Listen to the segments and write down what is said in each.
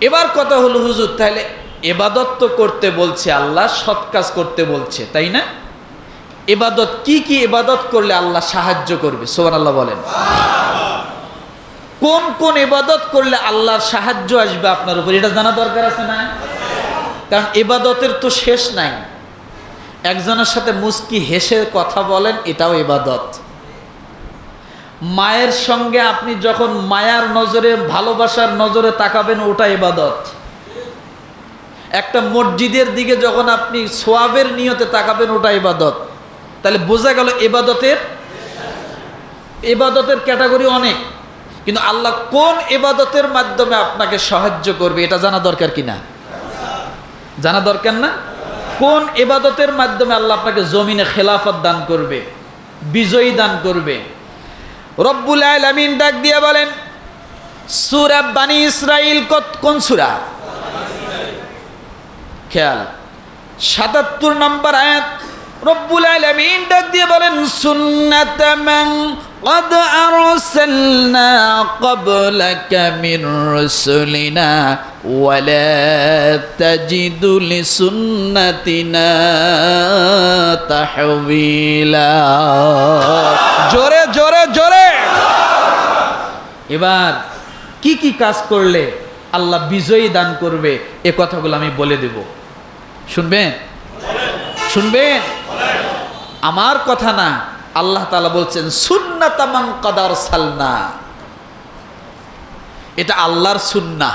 এবার কথা হলো, হুজুর, তাহলে এবাদত তো করতে বলছে আল্লাহ, সৎ কাজ করতে বলছে, তাই না? এবাদত, কি কি এবাদত করলে আল্লাহ সাহায্য করবে? সোমান আল্লাহ বলেন। কোন কোন এবাদত করলে আল্লাহর সাহায্য আসবে আপনার উপর? এটা জানা দরকার আছে না? কারণ এবাদতের তো শেষ নাই। একজনের সাথে মুস্কি হেসে কথা বলেন, এটাও এবাদত। মায়ের সঙ্গে আপনি যখন মায়ার নজরে, ভালোবাসার নজরে তাকাবেন, ওটা ইবাদত। একটা মসজিদের দিকে যখন আপনি সোয়াবের নিয়তে তাকাবেন, ওটা ইবাদত। তাহলে বোঝা গেল এবাদতের এবাদতের ক্যাটাগরি অনেক। কিন্তু আল্লাহ কোন এবাদতের মাধ্যমে আপনাকে সাহায্য করবে, এটা জানা দরকার কিনা? জানা দরকার না? কোন এবাদতের মাধ্যমে আল্লাহ আপনাকে জমিনে খেলাফত দান করবে, বিজয়ী দান করবে? রব্বুল আলামিন ডাক দিয়ে বলেন, সুরা বানি ইসরাইল কোন সুরা? খেয়াল, সাতাত্তর নম্বর আয়াত, রব্বুল আলামিন ডাক দিয়ে বলেন, সুন্নাত قد أرسلنا قبلك من رسلنا ولا تجد لسنتنا تحويلا জোরে জোরে জোরে এবার কি কি কাজ করলে আল্লাহ বিজয়ী দান করবে এ কথাগুলো আমি বলে দেব শুনবেন শুনবেন আমার কথা না আল্লাহ তালা বলছেন সুন্নাতামান কাদার সালনা। এটা আল্লাহর সুন্না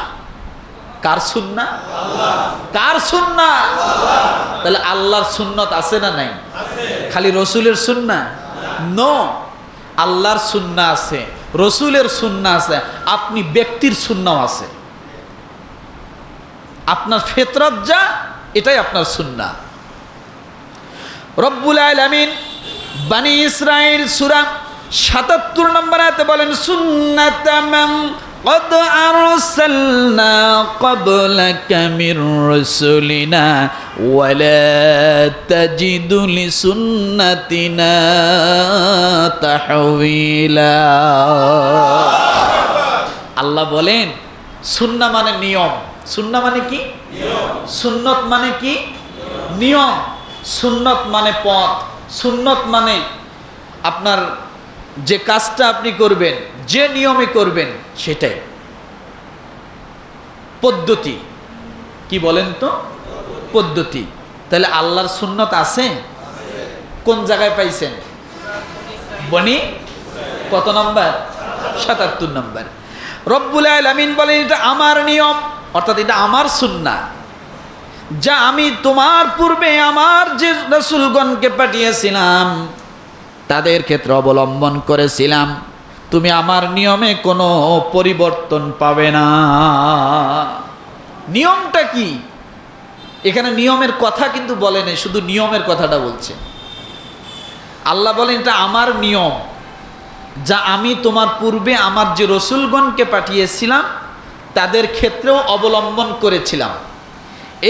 কার সুন্না কার সুন্না তাহলে আল্লাহর সুন্নত আছে না নাই? খালি রসুলের সুন্না নো। আল্লাহর সুন্না আছে, রসুলের সুন্না আছে, আপনি ব্যক্তির সুন্নাও আছে। আপনার ফেতরত যা, এটাই আপনার সুন্না রব্বুল আলামিন বানি ইসরাইল সূরা 77 নম্বর আয়াতে বলেন সুন্নাতামান قد أرسلنا قبلك من رسلنا ولا تجد لسنتنا تحويلا আল্লাহ বলেন সুন্না মানে নিয়ম সুন্না মানে কি সুন্নত মানে কি নিয়ম সুন্নত মানে পথ সুন্নত মানে আপনার যে কাজটা আপনি করবেন, যে নিয়মে করবেন, সেটাই। পদ্ধতি। কি বলেন তো? পদ্ধতি। তাহলে আল্লাহর সুন্নত আছে? কোন জায়গায় পাইছেন? বনি? কত নম্বর? সাতাত্তর নম্বর। রব্বুল আলামিন বলেন, এটা আমার নিয়ম, অর্থাৎ এটা আমার সুন্না। যা আমি তোমার পূর্বে আমার যে রসুলগণকে পাঠিয়েছিলাম, তাদের ক্ষেত্রে অবলম্বন করেছিলাম। তুমি আমার নিয়মে কোনো পরিবর্তন পাবে না। নিয়মটা কি? এখানে নিয়মের কথা কিন্তু বলেনি শুধু নিয়মের কথাটা বলছে। আল্লাহ বলেন, এটা আমার নিয়ম। যা আমি তোমার পূর্বে আমার যে রসুলগণকে পাঠিয়েছিলাম, তাদের ক্ষেত্রেও অবলম্বন করেছিলাম।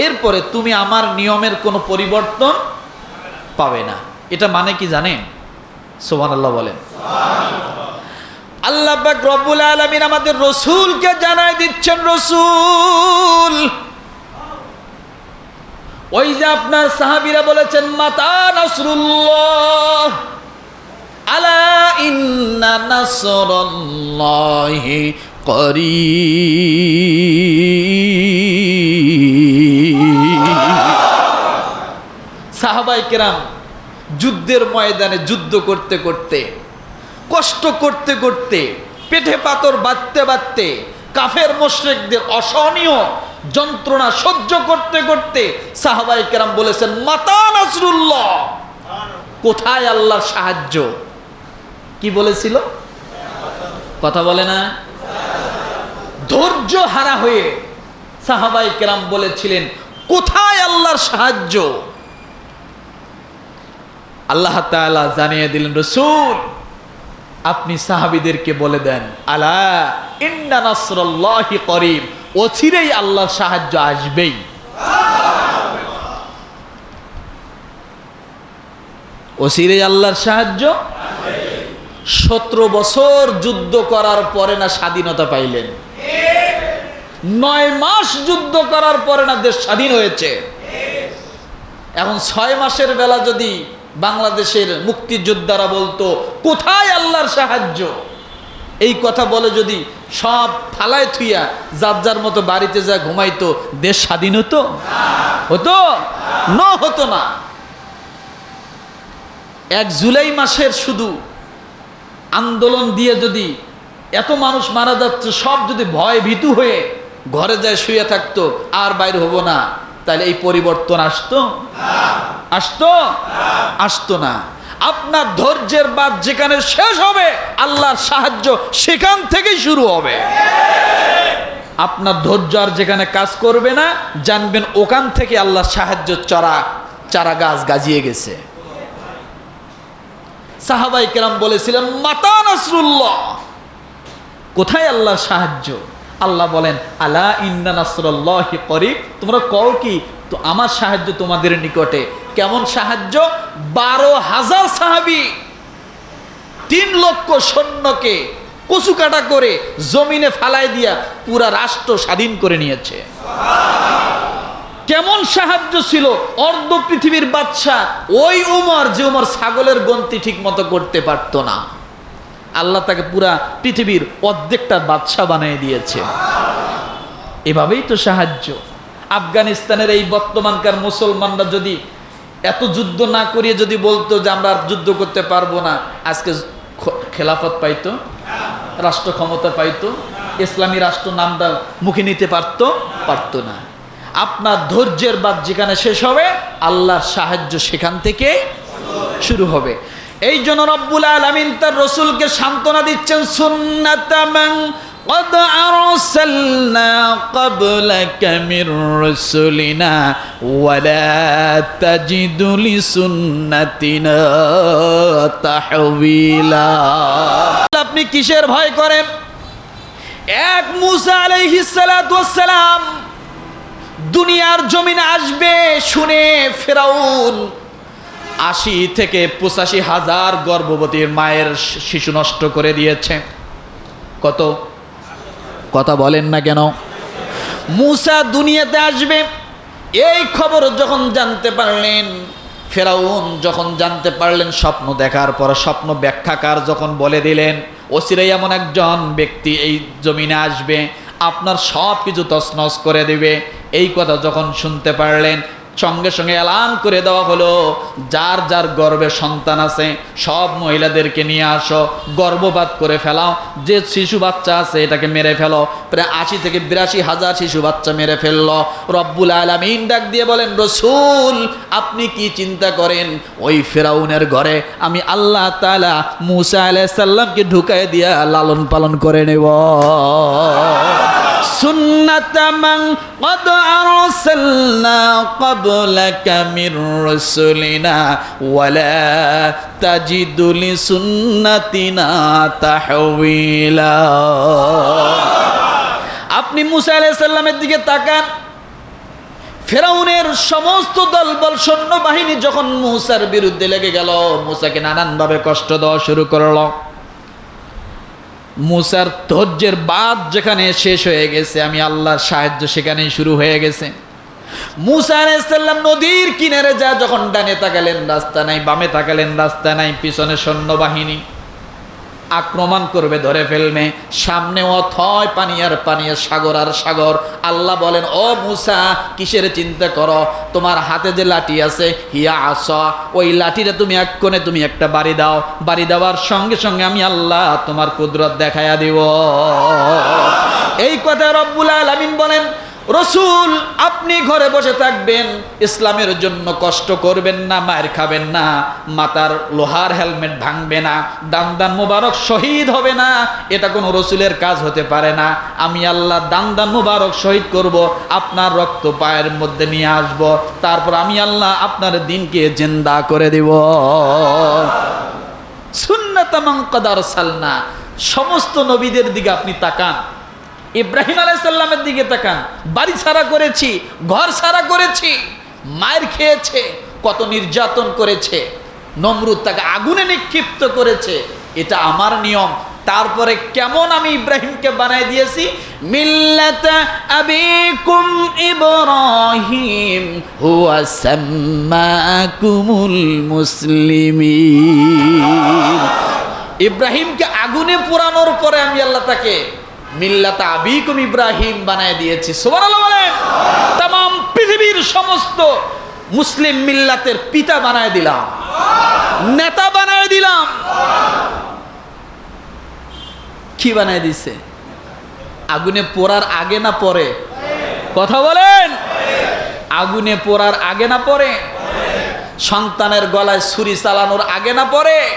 এরপরে তুমি আমার নিয়মের কোনো পরিবর্তন পাবে না। এটা মানে কি জানেন? সোমান আল্লাহ বলেন। আল্লাহ পাক রব্বুল আলমিন আমাদের রসুলকে জানাই দিচ্ছেন, রসুল। ওই যে আপনার সাহাবিরা বলেছেন, মাতা নসরুল্লাহ। আলা ইন্না নাসরাল্লাহি সাহাবাই কেরাম যুদ্ধের ময়দানে যুদ্ধ করতে করতে, কষ্ট করতে করতে, পেটে পাথর বাঁধতে বাঁধতে, কাফের মোশরেকদের অসহনীয় যন্ত্রণা সহ্য করতে করতে সাহাবাই কেরাম বলেছেন, মাতা নাসরুল্লাহ, কোথায় আল্লাহর সাহায্য? কি বলেছিল? কথা বলে না? ধৈর্য হারা হয়ে সাহাবাই কেরাম বলেছিলেন, কোথায় আল্লাহর সাহায্য? আল্লাহ তাআলা জানিয়ে দিলেন, রসুল, আপনি সাহাবিদেরকে বলে দেন, আলা ইন্না নাসরাল্লাহি করিব, অচিরেই আল্লাহর সাহায্য আসবেই। অচিরেই আল্লাহর সাহায্য সতেরো বছর যুদ্ধ করার পরে না স্বাধীনতা পাইলেন। নয় মাস যুদ্ধ করার পরে না দেশ স্বাধীন হয়েছে। এখন ছয় মাসের বেলা যদি বাংলাদেশের মুক্তিযোদ্ধারা বলতো, কোথায় আল্লাহর সাহায্য? এই কথা বলে যদি সব ফালায় থুইয়া যার যার মতো বাড়িতে যা ঘুমাইতো, দেশ স্বাধীন হতো? হতো? ন, হতো না। এক জুলাই মাসের শুধু আন্দোলন দিয়ে যদি এত মানুষ মারা যাচ্ছে, সব যদি ভয় ভীতু হয়ে ঘরে যায় শুয়ে থাকতো, আর বাইর হব না। তাহলে এই পরিবর্তন আসতো? আসতো? আসতো না। আপনার ধৈর্যের বাদ যেখানে শেষ হবে, আল্লাহর সাহায্য সেখান থেকেই শুরু হবে। আপনার ধৈর্য আর যেখানে কাজ করবে না, জানবেন ওখান থেকে আল্লাহর সাহায্য চারা চারা গাছ গাজিয়ে গেছে। সাহাবাই কেরাম বলেছিলেন, মাতা নাসরুল্লাহ। কোথায় আল্লাহর সাহায্য? আল্লাহ বলেন, আলা ইন্না নাসরুল্লাহ করিব। তোমরা কও কি, তো আমার সাহায্য তোমাদের নিকটে। কেমন সাহায্য? বারো হাজার সাহাবি, তিন লক্ষ সৈন্যকে কচু কাটা করে জমিনে ফালাই দিয়া পুরা রাষ্ট্র স্বাধীন করে নিয়েছে। কেমন সাহায্য ছিল? অর্ধ পৃথিবীর বাচ্চা ওই উমর যে উমর ছাগলের গন্তি ঠিক মতো করতে পারতো না। আল্লাহ তাকে পুরা পৃথিবীর অর্ধেকটা বাদশা বানিয়ে দিয়েছে। এভাবেই তো সাহায্য। আফগানিস্তানের এই বর্তমানকার মুসলমানরা যদি এত যুদ্ধ না করিয়ে যদি বলতো যে আমরা যুদ্ধ করতে পারব না, আজকে খেলাফত পাইতো, রাষ্ট্র ক্ষমতা পাইতো, ইসলামী রাষ্ট্র নামটা মুখে নিতে পারতো পারতো না। আপনার ধৈর্যের বাদ যেখানে শেষ হবে, আল্লাহর সাহায্য সেখান থেকে শুরু হবে। এই জন্য রব্বুল আলমিন তার রসুলকে সান্ত্বনা দিচ্ছেন সুন্নাতামান قد أرسلنا قبلك من رسلنا ولا تجد لسنتنا تحويلا আপনি কিসের ভয় করেন এক মুসা আলাইহিস সালাম দুনিয়ার জমিনে আসবে শুনে ফেরাউন আশি থেকে পঁচাশি হাজার গর্ভবতীর মায়ের শিশু নষ্ট করে দিয়েছে। কত? কথা বলেন না কেন? মুসা দুনিয়াতে আসবে। এই খবর যখন জানতে পারলেন, ফেরাউন যখন জানতে পারলেন, স্বপ্ন দেখার পর, স্বপ্ন ব্যাখ্যাকার যখন বলে দিলেন অচিরেই এমন একজন ব্যক্তি এই জমিনে আসবে, আপনার সব কিছু তছনছ করে দেবে। এই কথা যখন শুনতে পারলেন সঙ্গে সঙ্গে এলান করে দেওয়া হলো। যার যার গর্ভে সন্তান আছে, সব মহিলাদেরকে নিয়ে আসো, গর্ভপাত করে ফেলাও। যে শিশু বাচ্চা আছে, এটাকে মেরে ফেলো। প্রায় আশি থেকে বিরাশি হাজার শিশু বাচ্চা মেরে ফেলল। রব্বুল আলমিন ডাক দিয়ে বলেন, রসুল, আপনি কি চিন্তা করেন? ওই ফেরাউনের ঘরে আমি আল্লাহ তালা মুসা আলাইসাল্লামকে ঢুকাই দিয়া লালন পালন করে নেব। সুন্নাত ওয়ালা আপনি মুসা দিকে তাকান। ফেরাউনের সমস্ত দলবল সৈন্য বাহিনী যখন মুসার বিরুদ্ধে লেগে গেল, মুসাকে নানানভাবে কষ্ট দেওয়া শুরু করল। মুসার ধৈর্যের বাদ যেখানে শেষ হয়ে গেছে, আমি আল্লাহর সাহায্য সেখানেই শুরু হয়ে গেছে। মুসা নদীর কিনারে যা যখন ডানে তাকালেন, রাস্তা নাই, বামে তাকালেন, রাস্তা নাই, পিছনে সৈন্যবাহিনী। আক্রমণ করবে, ধরে ফেলবে। সামনে অথয় পানি আর পানি, সাগর আর সাগর। আল্লাহ বলেন, ও মুসা, কিসের চিন্তা করো? তোমার হাতে যে লাঠি আছে, হিয়া আস। ওই লাঠিটা তুমি এক কোণে তুমি একটা বাড়ি দাও। বাড়ি দেওয়ার সঙ্গে সঙ্গে আমি আল্লাহ তোমার কুদরত দেখাইয়া দিব। এই কথা রব্বুল আলামিন বলেন রসুল, আপনি ঘরে বসে থাকবেন, ইসলামের জন্য কষ্ট করবেন না, মায়ের খাবেন না, মাতার লোহার হেলমেট ভাঙবে না দান দান মুবারক শহীদ হবে না, এটা কোনো রসুলের কাজ হতে পারে না। আমি আল্লাহ দান দান মুবারক শহীদ করব, আপনার রক্ত পায়ের মধ্যে নিয়ে আসব, তারপর আমি আল্লাহ আপনার দিনকে জেন্দা করে দেব। সুন্নাতামাং কদার সালনা সমস্ত নবীদের দিকে আপনি তাকান। ইব্রাহিম আলাইসাল্লামের দিকে তাকান। বাড়ি ছাড়া করেছি, ঘর ছাড়া করেছি, মায়ের খেয়েছে, কত নির্যাতন করেছে, নমরুদ তাকে আগুনে নিক্ষিপ্ত করেছে, এটা আমার নিয়ম। তারপরে কেমন আমি ইব্রাহিমকে বানাই দিয়েছি? মিল্লাতা আবিকুম ইব্রাহিমকে আগুনে পোড়ানোর পরে আমি আল্লাহ তাকে মিল্লাতা আবিকুম ইব্রাহিম বানায় দিয়েছি। সুবহানাল্লাহ বলেন তাম পৃথিবীর সমস্ত মুসলিম মিল্লাতের পিতা বানায় দিলাম। নেতা বানায় দিলাম। কি বানায় দিছে? আগুনে পোড়ার আগে না পরে? কথা বলেন। আগুনে পোড়ার আগে না পরে? সন্তানের গলায় ছুরি চালানোর আগে না পরে?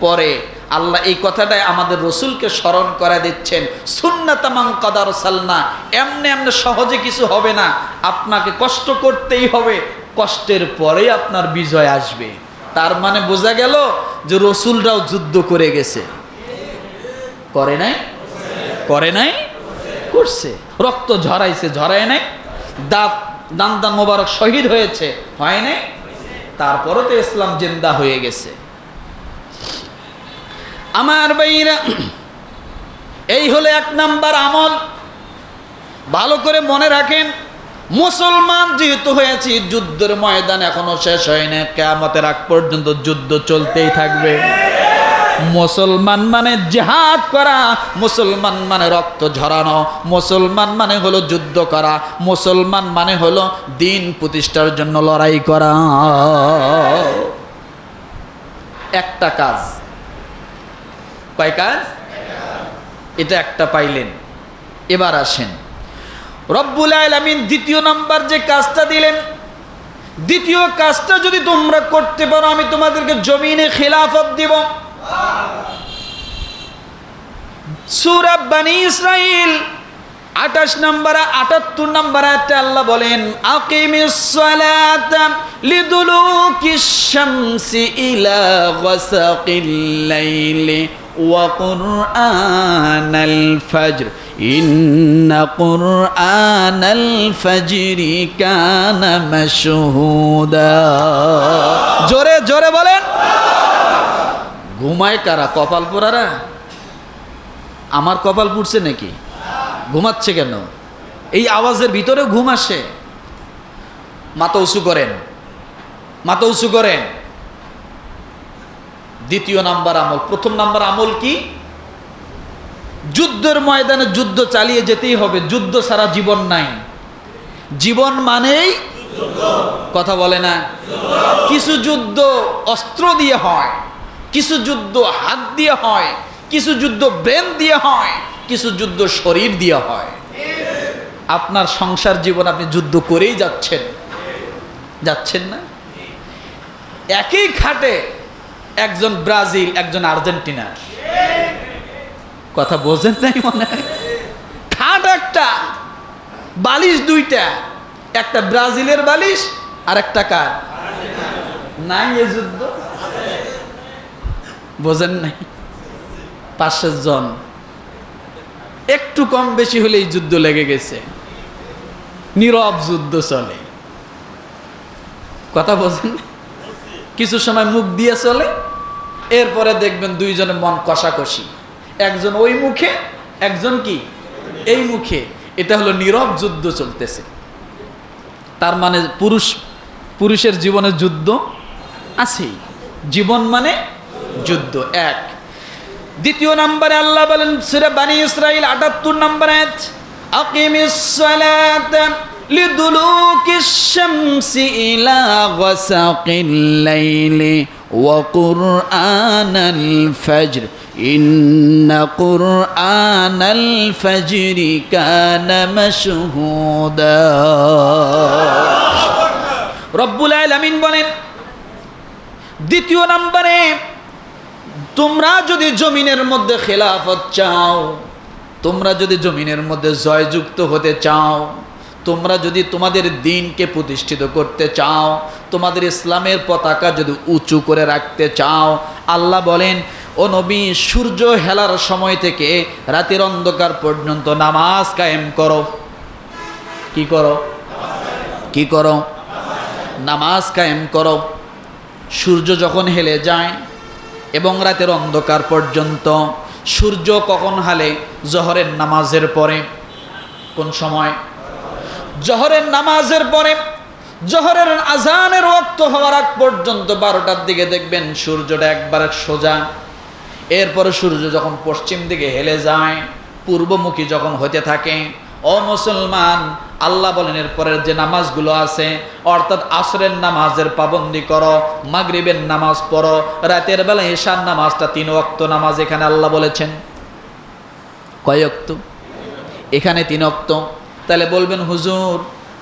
পরে। আল্লাহ এই কথাটাই আমাদের রসুলকে স্মরণ করে দিচ্ছেন। সুন্নাতামাং কদার সালনা এমনি এমনি সহজে কিছু হবে না। আপনাকে কষ্ট করতেই হবে, কষ্টের পরেই আপনার বিজয় আসবে। তার মানে বোঝা গেল যে রসুলরাও যুদ্ধ করে গেছে। করে নাই? করে নাই? করছে। রক্ত ঝরাইছে, ঝরায় নাই। দাঁত, দান দান মোবারক শহীদ হয়েছে, হয় নাই? তারপরও তো ইসলাম জিন্দা হয়ে গেছে। আমার বাইরা এই হলো এক নাম্বার আমল। ভালো করে মনে রাখেন, মুসলমান যেহেতু হয়েছি, যুদ্ধের ময়দান এখনও শেষ হয় না কেমতের আগ পর্যন্ত যুদ্ধ চলতেই থাকবে। মুসলমান মানে জেহাদ করা, মুসলমান মানে রক্ত ঝরানো, মুসলমান মানে হলো যুদ্ধ করা, মুসলমান মানে হলো দিন প্রতিষ্ঠার জন্য লড়াই করা। একটা কাজ কয় কাজ? এটা একটা পাইলেন। এবার আসেন। রব্বুল আলামিন দ্বিতীয় নাম্বার যে কাজটা দিলেন, দ্বিতীয় কাজটা যদি তোমরা করতে পারো, আমি তোমাদেরকে জমিনে খেলাফত দিব। আটাত্তর আল্লাহ বলেন কুরআনাল ফজর ইন্না কুরআনাল ফজরি কানা মাশহুদা জোরে জোরে বলেন। ঘুমায় কারা? কপাল পোড়ারা আমার কপাল পুড়ছে নাকি? ঘুমাচ্ছে কেন? এই আওয়াজের ভিতরে ঘুম আসে। মাথা উঁচু করেন। মাথা উঁচু করেন। দ্বিতীয় নাম্বার আমল। প্রথম নাম্বার আমল কি? যুদ্ধের ময়দানে যুদ্ধ চালিয়ে যেতেই হবে, যুদ্ধ সারা জীবন নাই। জীবন মানেই কথা বলে না, কিছু যুদ্ধ অস্ত্র দিয়ে হয়, কিছু যুদ্ধ হাত দিয়ে হয়, কিছু যুদ্ধ ব্রেন দিয়ে হয়, কিছু যুদ্ধ শরীর দিয়ে হয়। আপনার সংসার জীবন আপনি যুদ্ধ করেই যাচ্ছেন। যাচ্ছেন না? একই খাটে একজন ব্রাজিল, একজন আর্জেন্টিনার কথা বোঝেন নাই মনে খাট একটা, বালিশ দুইটা। একটা ব্রাজিলের বালিশ আর একটা কার? নাই এ যুদ্ধ? বোঝেন নাই? পাঁচশো জন। একটু কম বেশি হলেই যুদ্ধ লেগে গেছে। নীরব যুদ্ধ চলে। কথা বোঝেন কিছু সময় মুখ দিয়ে চলে, এরপরে দেখবেন দুইজনের মন কষাকষি। একজন ওই মুখে, একজন কি? এই মুখে। এটা হলো নীরব যুদ্ধ চলতেছে। তার মানে পুরুষ, পুরুষের জীবনে যুদ্ধ আছেই। জীবন মানে যুদ্ধ, এক। দ্বিতীয় নম্বরে আল্লাহ বলেন, সুরে বানি ইসরাইল আটাত্তর নম্বর আকিমিস لدلوك الشمس إلى غسق الليل وقرآن الفجر إن قرآن الفجر كان مشهودا রব্বুল আলামিন বলেন দ্বিতীয় নম্বরে তোমরা যদি জমিনের মধ্যে খেলাফত চাও তোমরা যদি জমিনের মধ্যে জয়যুক্ত হতে চাও তোমরা যদি তোমাদের দিনকে প্রতিষ্ঠিত করতে চাও, তোমাদের ইসলামের পতাকা যদি উঁচু করে রাখতে চাও, আল্লাহ বলেন, ও নবী, সূর্য হেলার সময় থেকে রাতের অন্ধকার পর্যন্ত নামাজ কায়েম করো। কি করো? কি করো? নামাজ কায়েম করো। সূর্য যখন হেলে যায় এবং রাতের অন্ধকার পর্যন্ত, সূর্য কখন হালে? জহরের নামাজের পরে। কোন সময়? জহরের নামাজের পরে, জহরের আজানের রক্ত হওয়ার আগ পর্যন্ত বারোটার দিকে দেখবেন সূর্যটা একবার সোজা। এরপরে সূর্য যখন পশ্চিম দিকে হেলে যায়, পূর্বমুখী যখন হতে থাকে, ও মুসলমান, আল্লাহ বলেন, এরপরের যে নামাজগুলো আছে, অর্থাৎ আসরের নামাজের পাবন্দি করো, মাগরিবের নামাজ পড়ো, রাতের বেলা ঈশার নামাজটা তিন ওয়াক্ত নামাজ, এখানে আল্লাহ বলেছেন। কয় অক্ত এখানে তিন অক্ত তাহলে বলবেন হুজুর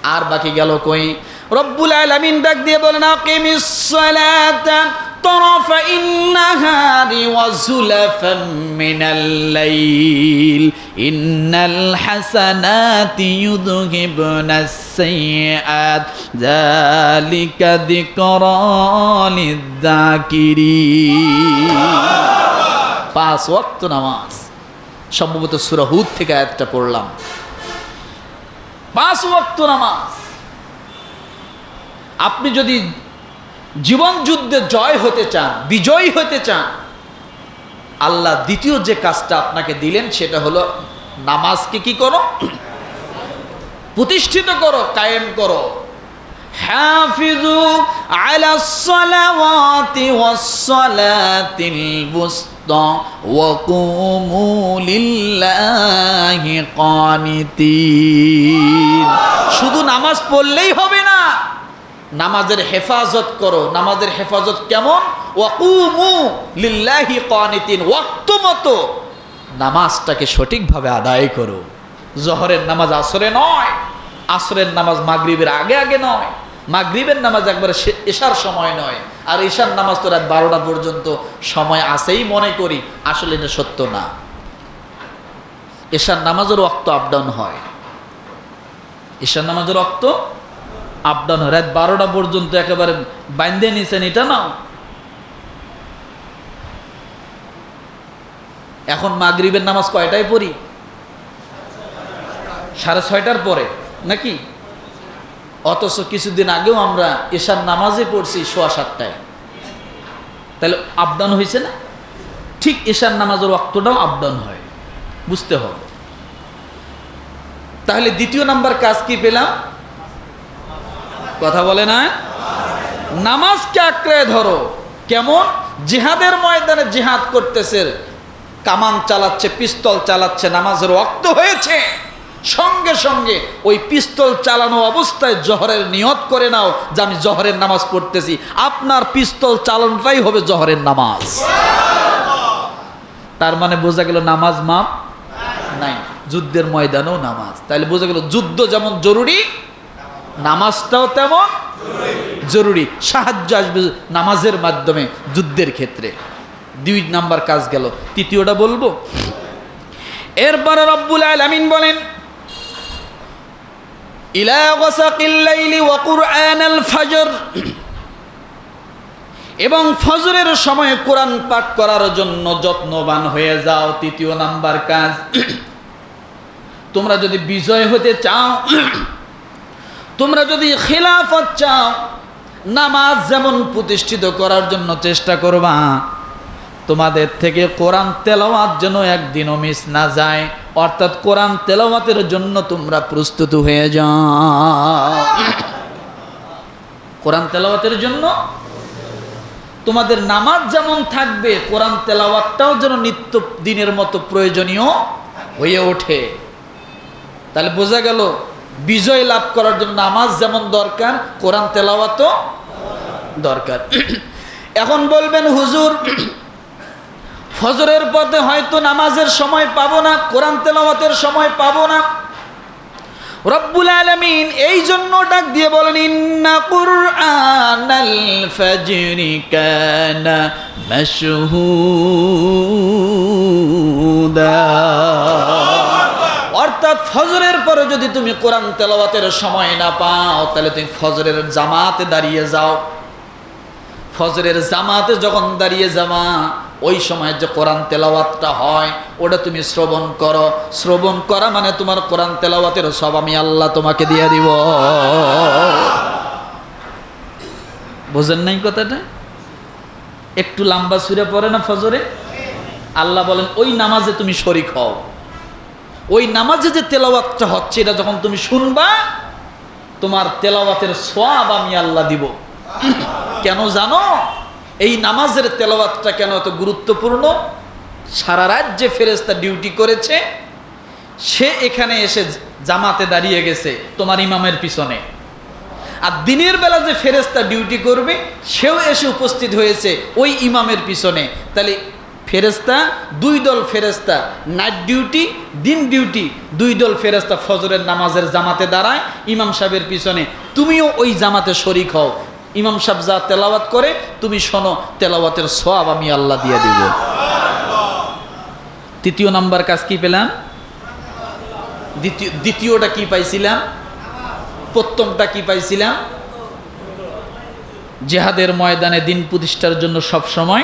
আর বাকি গেল কই রব্বুল আলামিন ডাক দিয়ে বলেন আকিমিস সালাতা طرف النهار وزلفا من الليل إن الحسنات يذهبن السيئات ذلك ذكرى للذاكرين পাঁচ ওয়াক্ত নামাজ সম্ভবত সুরা হুদ থেকে আয়াতটা পড়লাম পাঁচ ওয়াক্ত নামাজ। আপনি যদি জীবন যুদ্ধে জয় হতে চান, বিজয়ী হতে চান, আল্লাহ দ্বিতীয় যে কাজটা আপনাকে দিলেন সেটা হলো নামাজকে কি করো? প্রতিষ্ঠিত করো, কায়েম করো। হাফিজু আলা সালাওয়াতি ওয়াস সালাতিল শুধু নামাজ পড়লেই হবে না, নামাজের হেফাজত করো। নামাজের হেফাজত কেমন? ওয়াকুমু লিল্লাহি কানিতিন ওয়াক্ত নামাজটাকে সঠিকভাবে আদায় করো। জহরের নামাজ আসরে নয়, আসরের নামাজ মাগরিবের আগে আগে নয়। মাগরিবের নামাজ একবারে এশার সময় নয়। আর এশার নামাজ তো রাত বারোটা পর্যন্ত সময় আসেই মনে করি, আসলে এটা সত্য না। এশার নামাজের রক্ত আপ ডাউন হয়। ঈশান নামাজের রক্ত আপ ডাউন হয়। রাত বারোটা পর্যন্ত একেবারে বাইন্দে নিছেন, এটা না? এখন মাগরিবের নামাজ কয়টায় পড়ি? সাড়ে ছয়টার পরে, নাকি? অথচ কিছুদিন আগেও আমরা এশার নামাজে পড়ছি সোয়া সাতটায়। তাহলে আপডাউন হয়েছে না? ঠিক এশার নামাজের রক্তটাও আপডাউন হয়। বুঝতে হবে। তাহলে দ্বিতীয় নাম্বার কাজ কি পেলাম? কথা বলে না? নামাজকে আঁকড়ে ধরো। কেমন? জিহাদের ময়দানে জিহাদ করতেছে, কামান চালাচ্ছে, পিস্তল চালাচ্ছে, নামাজের রক্ত হয়েছে। সঙ্গে সঙ্গে ওই পিস্তল চালানো অবস্থায় জহরের নিয়ত করে নাও যে আমি জহরের নামাজ পড়তেছি। আপনার পিস্তল চালানোটাই হবে জহরের নামাজ। তার মানে বোঝা গেল নামাজ মাপ নাই। যুদ্ধের ময়দানেও নামাজ। তাহলে বোঝা গেল যুদ্ধ যেমন জরুরি, নামাজটাও তেমন জরুরি। সাহায্য আসবে নামাজের মাধ্যমে যুদ্ধের ক্ষেত্রে। দুই নাম্বার কাজ গেল। তৃতীয়টা বলব। এরপরে রব্বুল আলামিন বলেন এবং ফজরের সময় কোরআন পাঠ করার জন্য যত্নবান হয়ে যাও, তৃতীয় নাম্বার কাজ। তোমরা যদি বিজয় হতে চাও, তোমরা যদি খিলাফত চাও, নামাজ যেমন প্রতিষ্ঠিত করার জন্য চেষ্টা করবা তোমাদের থেকে কোরআন তেলাওয়াত যেন একদিনও মিস না যায়। অর্থাৎ কোরআন তেলাওয়াতের জন্য তোমরা প্রস্তুত হয়ে যাও। কোরআন তেলাওয়াতের জন্য তোমাদের নামাজ যেমন থাকবে, কোরআন তেলাওয়াতটাও যেন নিত্য দিনের মতো প্রয়োজনীয় হয়ে ওঠে। তাহলে বোঝা গেল, বিজয় লাভ করার জন্য নামাজ যেমন দরকার, কোরআন তেলাওয়াতও দরকার। এখন বলবেন, হুজুর ফজরের পথে হয়তো নামাজের সময় পাবো না, কোরআন তেলাওয়াতের সময় পাবো না। রব্বুল আলামিন এই জন্য ডাক দিয়ে বলেন, ইন্না কুরআনাল ফাজরি কানা মাশহুদা। অর্থাৎ ফজরের পরে যদি তুমি কোরআন তেলাওয়াতের সময় না পাও, তাহলে তুমি ফজরের জামাতে দাঁড়িয়ে যাও। ফজরের জামাতে যখন দাঁড়িয়ে যাবা ওই সময় যে কোরআন তেলাওয়াতটা হয়, ওটা তুমি শ্রবণ করো। শ্রবণ করা মানে তোমার কোরআন তেলাওয়াতের সব আমি আল্লাহ তোমাকে দিয়ে দিব। বোঝেন নাই কথাটা? একটু লম্বা সুরে পড়ে না ফজরে? আল্লাহ বলেন, ওই নামাজে তুমি শরিক হও। ওই নামাজে যে তেলাওয়াতটা হচ্ছে, এটা যখন তুমি শুনবা, তোমার তেলাওয়াতের সোয়াব আমি আল্লাহ দিব। কেন জানো? এই নামাজের তেলাওয়াতটা কেন এত গুরুত্বপূর্ণ? সারা রাত যে ফেরেস্তা ডিউটি করেছে, সে এখানে এসে জামাতে দাঁড়িয়ে গেছে তোমার ইমামের পিছনে। আর দিনের বেলা যে ফেরেস্তা ডিউটি করবে, সেও এসে উপস্থিত হয়েছে ওই ইমামের পিছনে। তাহলে ফেরেস্তা দুই দল ফেরেস্তা নাইট ডিউটি, দিন ডিউটি, দুই দল ফেরেস্তা ফজরের নামাজের জামাতে দাঁড়ায় ইমাম সাহেবের পিছনে। তুমিও ওই জামাতে শরিক হও। ইমাম সাহেব যা তেলাওয়াত করে, তুমি শোনো, তেলাওয়াতের সব আমি আল্লাহ দিয়ে দিব। তৃতীয় নাম্বার কাজ কি পেলাম? দ্বিতীয়, দ্বিতীয়টা কি পাইছিলাম? প্রথমটা কি পাইছিলাম? জেহাদের ময়দানে দিন প্রতিষ্ঠার জন্য সব সময়,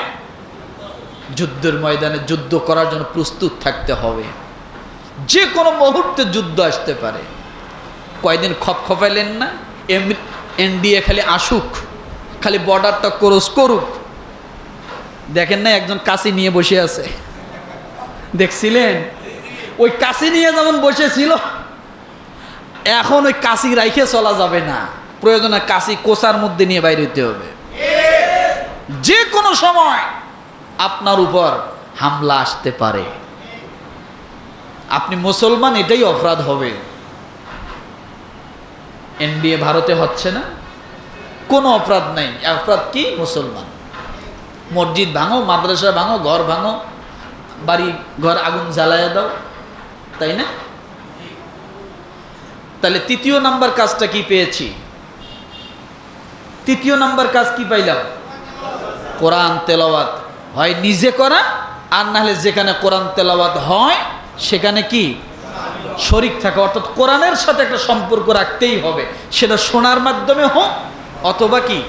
যুদ্ধের ময়দানে যুদ্ধ করার জন্য প্রস্তুত থাকতে হবে। যে কোনো মুহূর্তে যুদ্ধ আসতে পারে। কয়দিন খপ খপাইলেন না এনডিএ খালি আসুক, খালি বর্ডারটা ক্রস করুক। দেখেন না একজন কাশি নিয়ে বসে আছে। দেখছিলেন? ওই কাশি নিয়ে যেমন বসেছিল, এখন ওই কাশি রাইখে চলা যাবে না। প্রয়োজনে কাশি কোষার মধ্যে নিয়ে বাইরে হতে হবে। যে কোনো সময় আপনার উপর হামলা আসতে পারে। আপনি মুসলমান, এটাই অপরাধ হবে। এনডিএ ভারতে হচ্ছে না। কোনো অপরাধ নাই। অপরাধ কি? মুসলমান। মসজিদ ভাঙো, মাদ্রাসা ভাঙো, ঘর ভাঙো, বাড়ি, ঘর আগুন জ্বালাইয়া দাও, তাই না? তাহলে তৃতীয় নাম্বার কাজটা কি পেয়েছি? তৃতীয় নাম্বার কাজ কি পাইলাম? কোরআন তেলাওয়াত। হয় নিজে করা, আর নাহলে যেখানে কোরআন তেলাওয়াত হয়, সেখানে কি? শরিক থাকা, অর্থাৎ কোরআনের সাথে একটা সম্পর্ক রাখতেই হবে। সেটা শোনার মাধ্যমে হোক অথবা কি?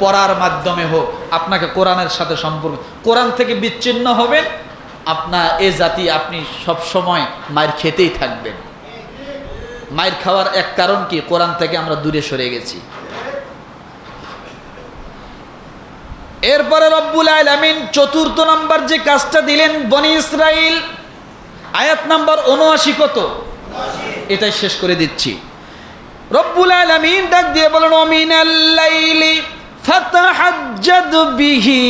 পড়ার মাধ্যমে হোক। আপনাকে কোরআনের সাথে সম্পর্ক, কোরআন থেকে বিচ্ছিন্ন হবেন আপনার এ জাতি আপনি সব সময় মায়ের খেতেই থাকবেন। মায়ের খাওয়ার এক কারণ কি? কোরআন থেকে আমরা দূরে সরে গেছি। এরপরে রব্বুল আলামিন চতুর্থ নাম্বার যে কাজটা দিলেন বনি ইসরাইল আয়াত নাম্বার উনআশি কত? এটাই শেষ করে দিচ্ছি। রব্বুল আলামিন ডাক দিয়ে বলেন অমিনাল লাইলি ফাতাহাজ্জাদ বিহি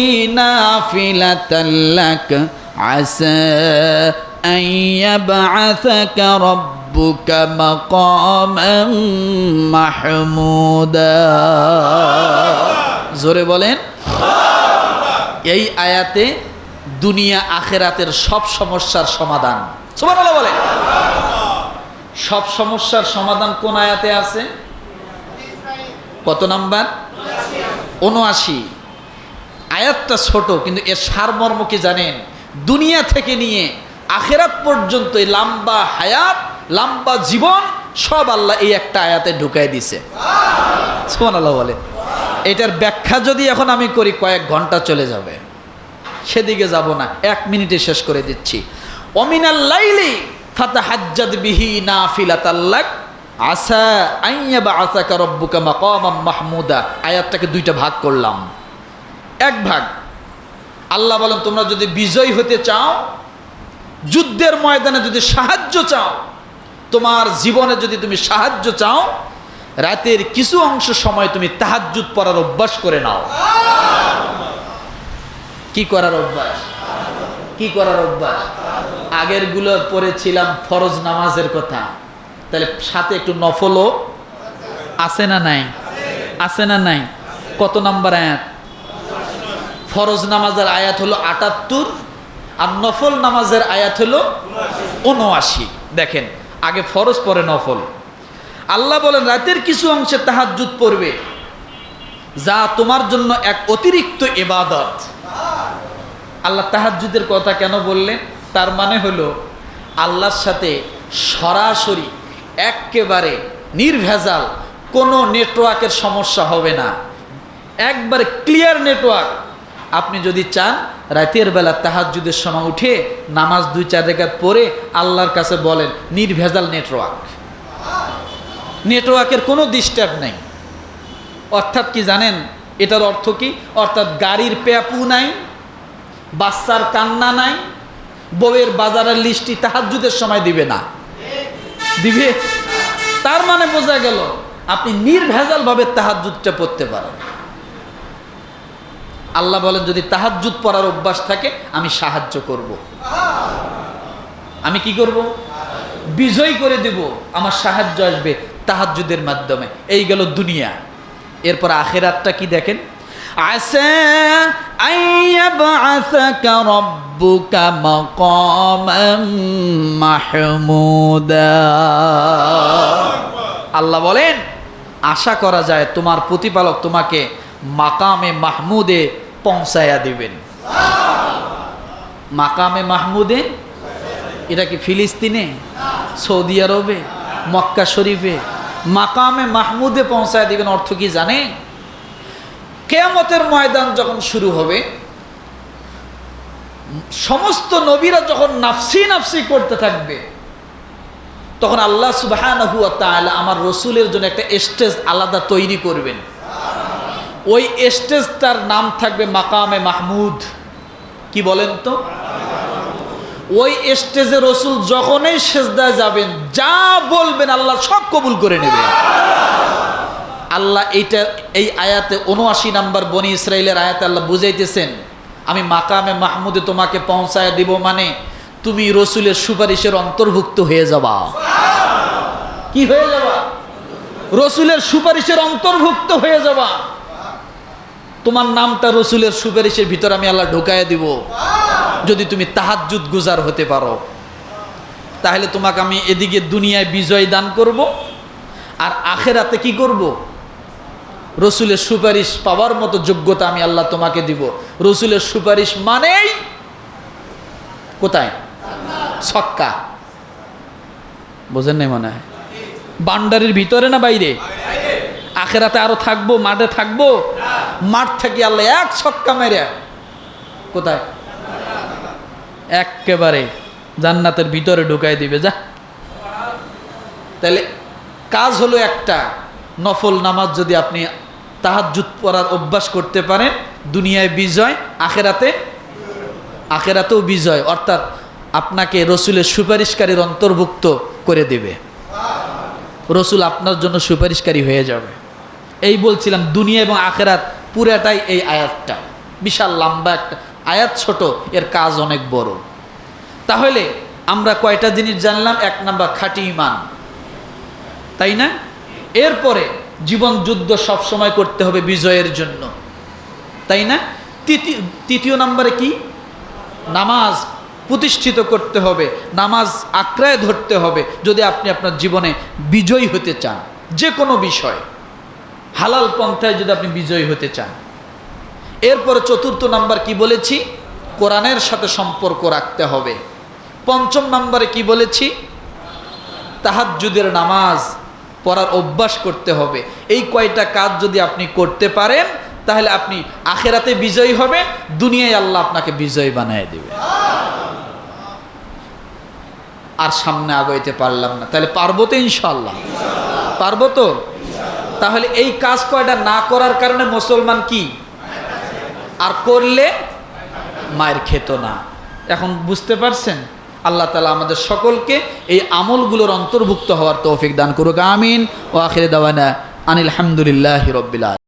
নাফিলাতাল লাক আসা আন ইয়াবআসাকা রাব্বুকা মাকামান মাহমুদা। জোরে বলেন। এই আয়াতে দুনিয়া আখেরাতের সব সমস্যার সমাধান। বলে সব সমস্যার সমাধান কোন আয়াতে আছে? কত নাম্বার? উনআশি। আয়াতটা ছোট, কিন্তু এর সারমর্ম কি জানেন? দুনিয়া থেকে নিয়ে আখেরাত পর্যন্ত এই লম্বা হায়াত, লম্বা জীবন সব আল্লাহ এই একটা আয়াতে ঢুকাই দিছে। সুবহানাল্লাহ বলে এটার ব্যাখ্যা যদি এখন আমি করি, কয়েক ঘণ্টা চলে যাবে। সেদিকে যাব না। এক মিনিটে শেষ করে দিচ্ছি। অমিনাল লাইলি ফাতা হাজ্জাদ বিহি না ফিলাতাল্লাক আসা আইয়া বা আসাকা রব্বুকা মাকামাম মাহমুদা। আয়াতটাকে দুইটা ভাগ করলাম। এক ভাগ। আল্লাহ বলেন, তোমরা যদি বিজয় হতে চাও, যুদ্ধের ময়দানে যদি সাহায্য চাও, তোমার জীবনে যদি তুমি সাহায্য চাও, রাতের কিছু অংশ সময় তুমি তাহাজ্জুদ পড়ার অভ্যাস করে নাও। কি করার অভ্যাস? কি করার অভ্যাস? আগেরগুলো পড়েছিলাম ফরজ নামাজের কথা। তাহলে সাথে একটু নফলও আছে না নাই? আছে না নাই? কত নাম্বার আয়াত? ফরজ নামাজের আয়াত হলো আটাত্তর, আর নফল নামাজের আয়াত হলো উনআশি দেখেন, আগে ফরজ, পরে নফল। আল্লাহ বলেন, রাতের কিছু অংশে তাহাজ্জুদ পড়বে। যা তোমার জন্য এক অতিরিক্ত এবাদত আল্লাহ তাহাজ্জুদের কথা কেন বললেন? তার মানে হলো, আল্লাহর সাথে সরাসরি একেবারে নির্ভেজাল কোনো নেটওয়ার্কের সমস্যা হবে না। একবারে ক্লিয়ার নেটওয়ার্ক আপনি যদি চান, রাতের বেলা তাহাজ্জুদের সময় উঠে নামাজ দুই, চার রেখাত পরে আল্লাহর কাছে বলেন, নির্ভেজাল নেটওয়ার্ক নেটওয়ার্কের কোনো ডিস্টার্ব নেই। অর্থাৎ কি জানেন? এটার অর্থ কি? অর্থাৎ গাড়ির প্যাপু নাই বাচ্চার কান্না নাই, বউয়ের বাজারের লিস্টি তাহাজুদের সময় দিবে না। দিবে? তার মানে বোঝা গেল, আপনি নির্ভেজাল ভাবে তাহাজুদটা পড়তে পারেন। আল্লাহ বলেন, যদি তাহাজুদ পড়ার অভ্যাস থাকে, আমি সাহায্য করব। আমি কি করব? বিজয় করে দেব, আমার সাহায্য আসবে তাহাজুদের মাধ্যমে। এই গেল দুনিয়া। এরপর আখেরাতটা কি দেখেন? আল্লাহ বলেন, আশা করা যায় তোমার প্রতিপালক তোমাকে মাকামে মাহমুদে পৌঁছায়া দিবেন। মাকামে মাহমুদে? এটা কি ফিলিস্তিনে? সৌদি আরবে? মক্কা শরীফে? মাকামে মাহমুদে পৌঁছায় দিবেন অর্থ কি জানেন কেয়ামতের ময়দান যখন শুরু হবে, সমস্ত নবীরা যখন নাফসি নাফসি করতে থাকবে, তখন আল্লাহ সুবাহ আমার রসুলের জন্য একটা স্টেজ আলাদা তৈরি করবেন। ওই স্টেজ তার নাম থাকবে মাকামে মাহমুদ। কি বলেন তো? ওই স্টেজে রসুল যখনই সেজদায় যাবেন, যা বলবেন আল্লাহ সব কবুল করে নেবে। আল্লাহ এইটা, এই আয়াতে উনআশি নাম্বার বনি ইসরায়েলের আয়াতে আল্লাহ বুঝাইতেছেন, আমি মাকামে মাহমুদে তোমাকে পৌঁছায় দিব মানে তুমি রসুলের সুপারিশের অন্তর্ভুক্ত হয়ে যাবা। কি হয়ে যাবা? রসুলের সুপারিশের অন্তর্ভুক্ত হয়ে যাবা। তোমার নামটা রসুলের সুপারিশের ভিতর আমি আল্লাহ ঢুকায় দিব। যদি তুমি তাহাজুদ গুজার হতে পারো। তাহলে তোমাকে আমি এদিকে দুনিয়ায় বিজয় দান করব, আর আখেরাতে কি করব? রসুলের সুপারিশ পাওয়ার মতো যোগ্যতা আমি আল্লাহ তোমাকে দিব। রসুলের সুপারিশ মানেই কোথায়? ছক্কা। বোঝেন নাই মনে হয়? বান্ডারির ভিতরে না বাইরে? আখেরাতে আরও থাকব, মাঠে থাকব? মাঠ থেকে আল্লাহ এক ছক্কা মেরে। কোথায়? একেবারে জান্নাতের ভিতরে ঢুকাই দিবে, যা। তাহলে কাজ হলো একটা, নফল নামাজ যদি আপনি তাহাজুত পড়ার অভ্যাস করতে পারেন, দুনিয়ায় বিজয়, আখেরাতে, আখেরাতেও বিজয়, অর্থাৎ আপনাকে রসুলের সুপারিশকারীর অন্তর্ভুক্ত করে দেবে। রসুল আপনার জন্য সুপারিশকারী হয়ে যাবে। এই বলছিলাম, দুনিয়া এবং আখেরাত পুরাটাই এই আয়াতটা। বিশাল লম্বা একটা আয়াত, ছোট, এর কাজ অনেক বড়। তাহলে আমরা কয়টা জিনিস জানলাম? এক নাম্বার, খাঁটি ইমান তাই না? এরপরে জীবন যুদ্ধ সবসময় করতে হবে বিজয়ের জন্য। তাই না? তৃতীয় তৃতীয় নাম্বারে কি? নামাজ প্রতিষ্ঠিত করতে হবে, নামাজ আঁকড়ায় ধরতে হবে যদি আপনি আপনার জীবনে বিজয়ী হতে চান যে কোনো বিষয়। হালাল পন্থায় যদি আপনি বিজয়ী হতে চান। এরপরে চতুর্থ নাম্বার কি বলেছি? কোরআনের সাথে সম্পর্ক রাখতে হবে। পঞ্চম নাম্বারে কি বলেছি? তাহাজ্জুদের নামাজ পড়ার অভ্যাস করতে হবে। এই কয়টা কাজ যদি আপনি করতে পারেন, তাহলে আপনি আখেরাতে বিজয়ী হবেন, দুনিয়ায় আল্লাহ আপনাকে বিজয়ী বানিয়ে দেবে। আর সামনে আগাইতে পারলাম না। তাহলে পারব তো ইনশাল্লাহ পারব তো? তাহলে এই কাজ কয়টা না করার কারণে মুসলমান কি? আর করলে মায়ের খেত না। এখন বুঝতে পারছেন? আল্লাহ তালা আমাদের সকলকে এই আমলগুলোর অন্তর্ভুক্ত হওয়ার তৌফিক দান করুক, আমিন। ও আখির দাওয়ানা আনিল হামদুলিল্লাহ রব্বিল